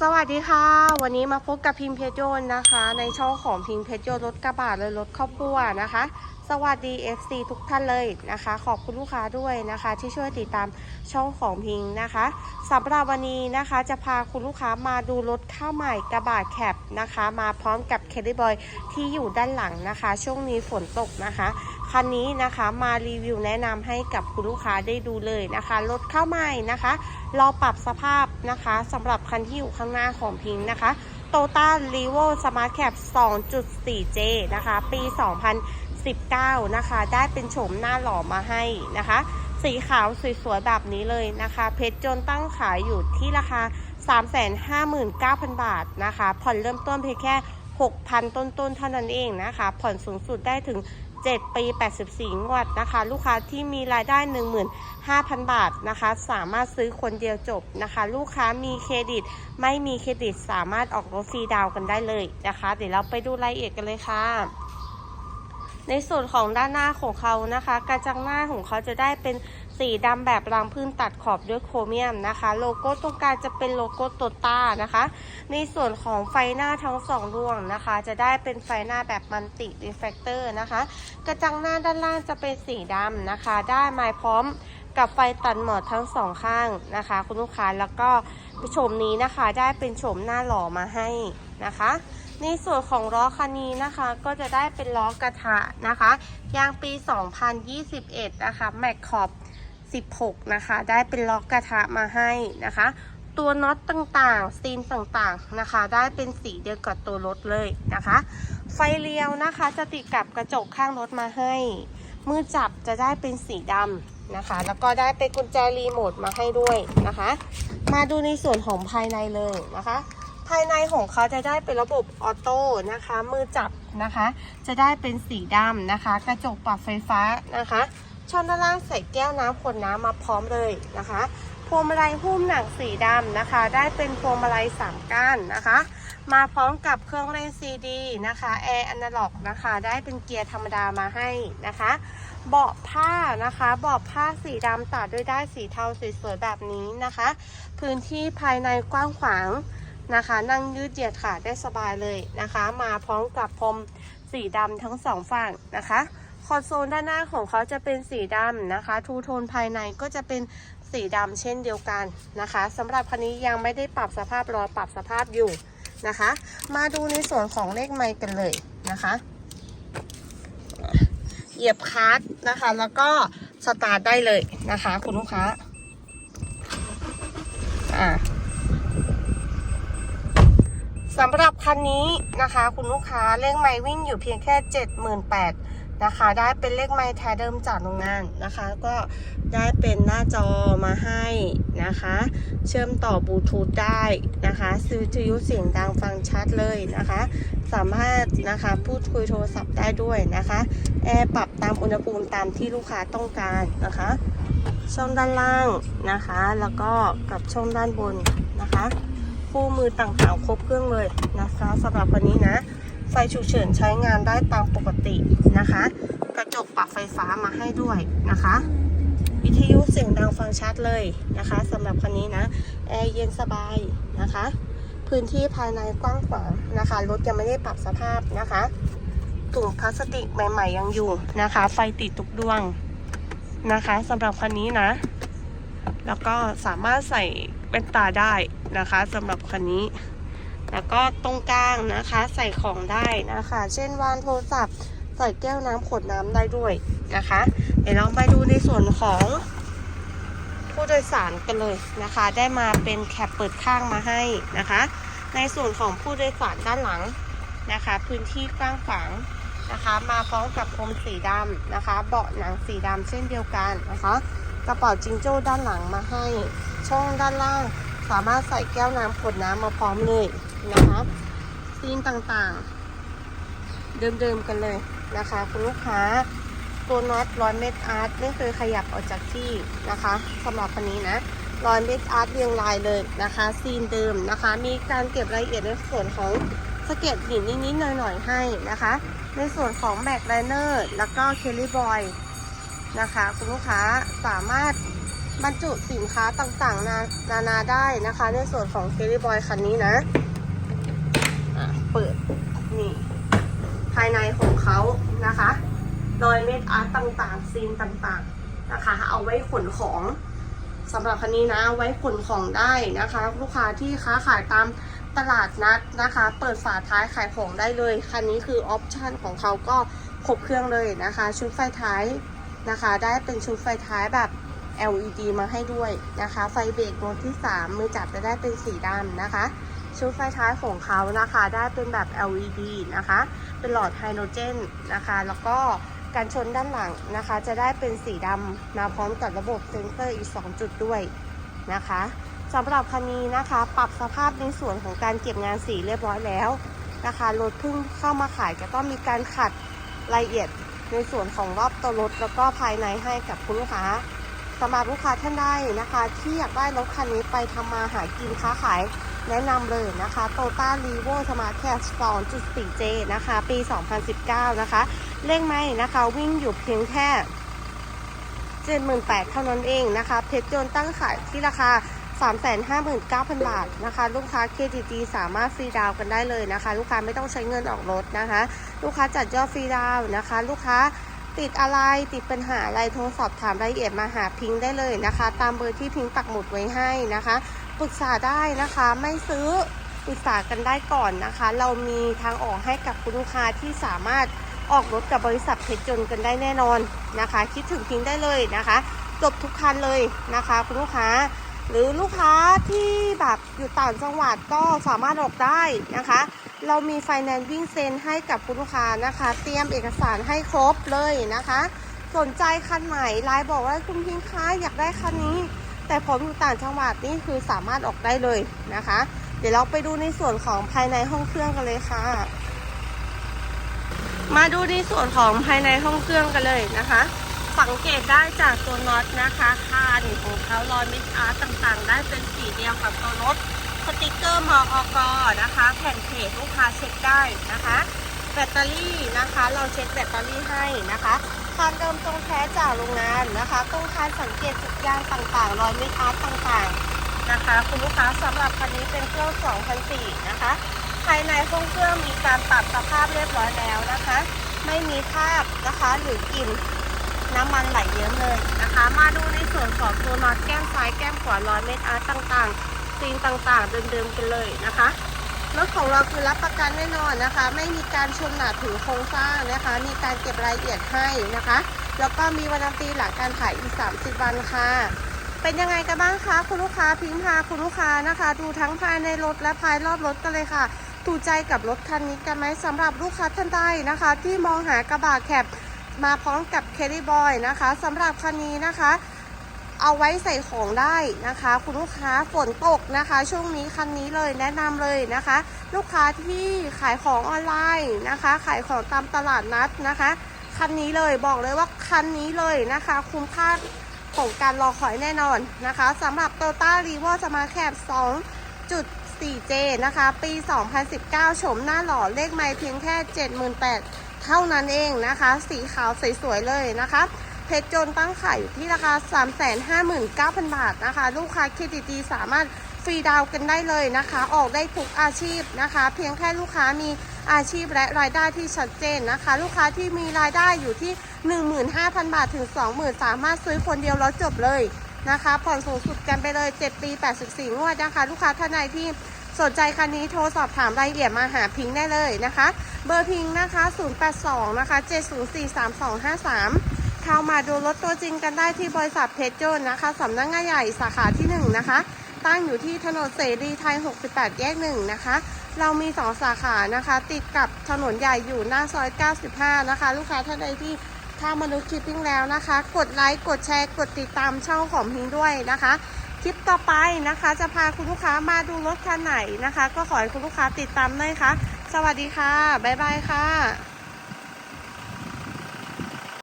สวัสดีค่ะ วันนี้มาพบกับพิมพ์เพชรโยนนะคะ ในช่องของพิมพ์เพชรโยนรถกระบะเลยรถข้าวปั้วนะคะ สวัสดี FC ทุกท่านเลยนะคะ ขอบคุณลูกค้าด้วยนะคะ ที่ช่วยติดตามช่องของพิงนะคะสำหรับวันนี้นะคะจะพาคุณลูกค้ามาดูรถข้าวใหม่กระบะแคปนะคะ มาพร้อมกับเคดีบอยที่อยู่ด้านหลังนะคะ ช่วงนี้ฝนตกนะคะคันนี้นะคะมารีวิวแนะนำให้กับคุณลูกค้าได้ดูเลยนะคะรถข้าวใหม่นะคะรอปรับสภาพนะคะสำหรับคันที่อยู่ข้างหน้าของพิงค์นะคะ t o y o t a r e v o Smart Cap 2.4J นะคะ ปี 19 นะคะ ได้เป็นโฉมหน้าหล่อมาให้นะคะ สีขาวสวยๆแบบนี้เลยนะคะ เพชรจนตั้งขายอยู่ที่ราคา 359,000 บาทนะคะ ผ่อนเริ่มต้นเพียงแค่ 6,000 ต้นๆเท่านั้นเองนะคะ ผ่อนสูงสุดได้ถึง 7 ปี 84 งวดนะคะ ลูกค้าที่มีรายได้ 15,000 บาทนะคะ สามารถซื้อคนเดียวจบนะคะ ลูกค้ามีเครดิต ไม่มีเครดิตสามารถออกรถฟรีดาวกันได้เลยนะคะ เดี๋ยวเราไปดูรายละเอียดกันเลยค่ะ ในส่วนของด้านหน้าของเขานะคะ กระจังหน้าของเขาจะได้เป็นสีดำแบบรางพื้นตัดขอบด้วยโครเมียมนะคะ โลโก้ตรงกลางจะเป็นโลโก้โตต้านะคะ ในส่วนของไฟหน้าทั้งสองดวงนะคะ จะได้เป็นไฟหน้าแบบมันติรีเฟลคเตอร์นะคะ กระจังหน้าด้านล่างจะเป็นสีดำนะคะ ได้มาพร้อม กับไฟตัดหมอดทั้งสองข้างนะคะ คุณลูกค้าแล้วก็โฉมนี้นะคะได้เป็นโฉมหน้าหล่อมาให้นะคะ ในส่วนของล้อคันนี้นะคะก็จะได้เป็นล้อกระทะนะคะยางปี 2021 นะคะแม็กขอบ 16 นะคะ ได้เป็นล้อกระทะมาให้นะคะ ตัวน็อตต่างๆซีนต่างๆนะคะ ได้เป็นสีเดียวกับตัวรถเลยนะคะ ไฟเลี้ยวนะคะจะติดกับกระจกข้างรถมาให้ มือจับจะได้เป็นสีดำ นะคะ แล้วก็ได้เป็นกุญแจรีโมทมาให้ด้วยนะคะ มาดูในส่วนของภายในเลยนะคะ ภายในของเขาจะได้เป็นระบบออโต้นะคะ มือจับนะคะ จะได้เป็นสีดำนะคะ กระจกปรับไฟฟ้านะคะช่องด้านล่างใส่แก้วน้ำขวดน้ำมาพร้อมเลยนะคะพวงมาลัยหุ้มหนังสีดำนะคะ ได้เป็นพวงมาลัยสามก้านนะคะ มาพร้อมกับเครื่องเล่นซีดีนะคะแอร์อนาล็อกนะคะ ได้เป็นเกียร์ธรรมดามาให้นะคะ เบาะผ้านะคะเบาะผ้าสีดำตัดด้วยได้ายสีเทาสวยๆแบบนี้นะคะ พื้นที่ภายในกว้างขวางนะคะ นั่งยืดเหยียดขาได้สบายเลยนะคะ มาพร้อมกับพรมสีดำทั้งสองฝั่งนะคะคอนโซลด้านหน้าของเขาจะเป็นสีดำนะคะ ทูโทนภายในก็จะเป็นสีดำเช่นเดียวกันนะคะสำหรับคันนี้ยังไม่ได้ปรับสภาพรอปรับสภาพอยู่นะคะ มาดูในส่วนของเลขไมค์กันเลยนะคะ ยียบคลัตช์นะคะ แล้วก็สตาร์ทได้เลยนะคะ คุณลูกค้า อ่าสำหรับคันนี้นะคะ คุณลูกค้าเลขไมล์วิ่งอยู่เพียงแค่ 78,000นะคะ ได้เป็นเลขไมล์แท้เดิมจากโรงงานนะคะ ก็ได้เป็นหน้าจอมาให้นะคะ เชื่อมต่อบลูทูธได้นะคะซื้อวิทยุเสียงดังฟังชัดเลยนะคะ สามารถนะคะพูดคุยโทรศัพท์ได้ด้วยนะคะแอร์ปรับตามอุณหภูมิตามที่ลูกค้าต้องการนะคะช่องด้านล่างนะคะ แล้วก็กับช่องด้านบนนะคะคู่มือต่างๆครบเครื่องเลยนะคะสำหรับวันนี้นะไฟฉุกเฉินใช้งานได้ตามปกตินะคะ กระจกปรับไฟฟ้ามาให้ด้วยนะคะ วิทยุเสียงดังฟังชัดเลยนะคะสำหรับคันนี้นะแอร์เย็นสบายนะคะ พื้นที่ภายในกว้างขวางนะคะ รถยังไม่ได้ปรับสภาพนะคะถุงพลาสติกใหม่ๆยังอยู่นะคะ ไฟติดทุกดวงนะคะสำหรับคันนี้นะ แล้วก็สามารถใส่แว่นตาได้นะคะสำหรับคันนี้ แล้วก็ตรงกลางนะคะใส่ของได้นะคะ เช่นวางโทรศัพท์ใส่แก้วน้ำขวดน้ำได้ด้วยนะคะ เดี๋ยวเราไปดูในส่วนของ ผู้โดยสารกันเลยนะคะ ได้มาเป็นแคปเปิดข้างมาให้นะคะ ในส่วนของผู้โดยสารด้านหลังนะคะ พื้นที่กว้างขวางนะคะ มาพร้อมกับพรมสีดำนะคะ เบาะหนังสีดำเช่นเดียวกันนะคะ กระเป๋าจิงโจ้ด้านหลังมาให้ ช่องด้านล่างสามารถใส่แก้วน้ำขวดน้ำมาพร้อมเลยนะคะซีนต่างๆ เดิมๆกันเลยนะคะ คุณลูกค้า ตัวน็อตร้อยเมตรอาร์ตไม่เคยขยับออกจากที่นะคะสำหรับคันนี้นะร้อยเมตรอาร์ตเรียงรายเลยนะคะ ซีนเดิมนะคะ มีการเก็บรายละเอียดในส่วนของสเก็ดหินนิดๆหน่อยๆให้นะคะ ในส่วนของแม็กไลเนอร์แล้วก็เคลลี่บอยนะคะคุณลูกค้าสามารถบรรจุสินค้าต่างๆ นานานาได้นะคะ ในส่วนของเคลลี่บอยคันนี้นะะเปิดนี่ภายในของเขานะคะ รอยเม็ดอาร์ตต่างๆ ซีนต่างๆนะคะ เอาไว้ขนของสำหรับคันนี้นะไว้ขนของได้นะคะ ลูกค้าที่ค้าขายตามตลาดนัดนะคะ เปิดฝาท้ายขายของได้เลย คันนี้คือออปชันของเขาก็ครบเครื่องเลยนะคะ ชุดไฟท้ายนะคะ ได้เป็นชุดไฟท้ายแบบ LED มาให้ด้วยนะคะ ไฟเบรกโหมดที่ 3 มือจับจะได้เป็นสีดำนะคะ ชุดไฟท้ายของเขานะคะ ได้เป็นแบบ LED นะคะ เป็นหลอดไฮโดรเจนนะคะ แล้วก็ การชนด้านหลังนะคะ จะได้เป็นสีดำมาพร้อมกับระบบเซ็นเซอร์อีก 2 จุดด้วยนะคะสำหรับคันนี้นะคะ ปรับสภาพในส่วนของการเก็บงานสีเรียบร้อยแล้วนะคะรถเพิ่งเข้ามาขายก็ต้องมีการขัดรายละเอียดในส่วนของรอบตัวรถแล้วก็ภายในให้กับคุณลูกค้าสำหรับลูกค้าท่านใดนะคะ ที่อยากได้รถคันนี้ไปทำมาหากินค้าขาย แนะนำเลยนะคะ t o ต้า r ีโวสมาร์ทแคส 2.4J นะคะ ปี 2019 นะคะเลขไม่นะคะ วิ่งอยู่เพียงแค่78,000เท่านั้นเองนะคะ เพชรยนต์ตั้งขายที่ราคา 359,000 บาทนะคะ ลูกค้า KTG สามารถฟรีดาวน์กันได้เลยนะคะ ลูกค้าไม่ต้องใช้เงินออกรถนะคะ ลูกค้าจัดยอดฟรีดาวน์นะคะ ลูกค้าติดอะไรติดปัญหาอะไรโทรสอบถามรายละเอียดมาหาพิงได้เลยนะคะ ตามเบอร์ที่พิงปักหมุดไว้ให้นะคะ ปรึกษาได้นะคะไม่ซื้อปรึกษากันได้ก่อนนะคะ เรามีทางออกให้กับคุณลูกค้าที่สามารถออกรถกับบริษัทเพชรยนกันได้แน่นอนนะคะ คิดถึงพิงได้เลยนะคะ จบทุกคันเลยนะคะ คุณลูกค้า หรือลูกค้าที่แบบอยู่ต่างจังหวัดก็สามารถออกได้นะคะ เรามีไฟแนนซ์วิ่งเซ็นให้กับคุณลูกค้านะคะ เตรียมเอกสารให้ครบเลยนะคะ สนใจคันไหนไลน์บอกว่าคุณพิงค์คะอยากได้คันนี้ แต่ผมอยู่ต่างจังหวัดนี่คือสามารถออกได้เลยนะคะ เดี๋ยวเราไปดูในส่วนของภายในห้องเครื่องกันเลยค่ะ มาดูในส่วนของภายในห้องเครื่องกันเลยนะคะสังเกตได้จากตัวน็อตนะคะคานของเขารอยมิดอาร์ตต่างๆ ได้เป็นสีเดียวกับตัวรถสติกเกอร์มอกนะคะ แผ่นเพจลูกค้าเช็คได้นะคะ แบตเตอรี่นะคะ เราเช็คแบตเตอรี่ให้นะคะ คานเดิมตรงแท้จากโรงงานนะคะตรงคานสังเกตจุดยางต่างๆ รอยมิดอาร์ตต่างๆนะคะ คุณลูกค้าสำหรับคันนี้เป็นเครื่อง2004นะคะ ภายในห้องเครื่องมีการปรับสภาพเรียบร้อยแล้วนะคะ ไม่มีภาพนะคะหรือกลิ่นน้ำมันไหลเยิ้มเลยนะคะ มาดูในส่วนของตัวน็อตแก้มซ้ายแก้มขวารอยเม็ดอาร์ตต่างๆซีนต่างๆเดิมๆกันเลยนะคะ รถของเราคือรับประกันแน่นอนนะคะ ไม่มีการชนหนาถึงโครงสร้างนะคะ มีการเก็บรายละเอียดให้นะคะ แล้วก็มีวันตีหลังการขายอีก 30 วันค่ะ เป็นยังไงกันบ้างคะคุณลูกค้าพิงพาคุณลูกค้านะคะ ดูทั้งภายในรถและภายรอบรถกันเลยค่ะถูกใจกับรถคันนี้กันไหมสำหรับลูกค้าท่านใดนะคะ ที่มองหากระบะแคบมาพร้อมกับเค r รี่บอยนะคะสำหรับคันนี้นะคะ เอาไว้ใส่ของได้นะคะ คุณลูกค้าฝนตกนะคะ ช่วงนี้คันนี้เลยแนะนำเลยนะคะ ลูกค้าที่ขายของออนไลน์นะคะ ขายของตามตลาดนัดนะคะ คันนี้เลยบอกเลยว่าคันนี้เลยนะคะ คุ้มค่าของการรอคอยแน่นอนนะคะสำหรับ t o ต้ารีวอสมาแคบ 2.4J นะคะ ปี 2019 ชมหน้าหล่อเลขไม่เพียงแค่ 78,000เท่านั้นเองนะคะ สีขาวสวยๆเลยนะคะ เพชรจนตั้งขายอยู่ที่ราคา 359,000 บาทนะคะ ลูกค้า KTG สามารถฟรีดาวน์กันได้เลยนะคะ ออกได้ทุกอาชีพนะคะ เพียงแค่ลูกค้ามีอาชีพและรายได้ที่ชัดเจนนะคะ ลูกค้าที่มีรายได้อยู่ที่ 15,000 บาทถึง 20,000 สามารถซื้อคนเดียวแล้วจบเลยนะคะ ผ่อนสูงสุดกันไปเลย 7 ปี 84 งวดนะคะ ลูกค้าท่านใดที่สนใจคันนี้โทรสอบถามรายละเอียดมาหาพิงค์ได้เลยนะคะ เบอร์พิงค์นะคะ 082 นะคะ 7043253 เข้ามาดูรถตัวจริงกันได้ที่บริษัทเพชรยนนะคะสำนักงานใหญ่สาขาที่ 1 นะคะ ตั้งอยู่ที่ถนนเสรีไทย 68 แยก 1 นะคะ เรามี 2 สาขานะคะ ติดกับถนนใหญ่อยู่หน้าซอย 95 นะคะ ลูกค้าท่านใดที่ถ้ามนุษย์คิปปิ้งแล้วนะคะ กดไลค์ กดแชร์ กดติดตามช่องของพิงด้วยนะคะ คลิปต่อไปนะคะ จะพาคุณลูกค้ามาดูรถคันไหนนะคะ ก็ขอให้คุณลูกค้าติดตามด้วยค่ะ สวัสดีค่ะ บ๊ายบายค่ะ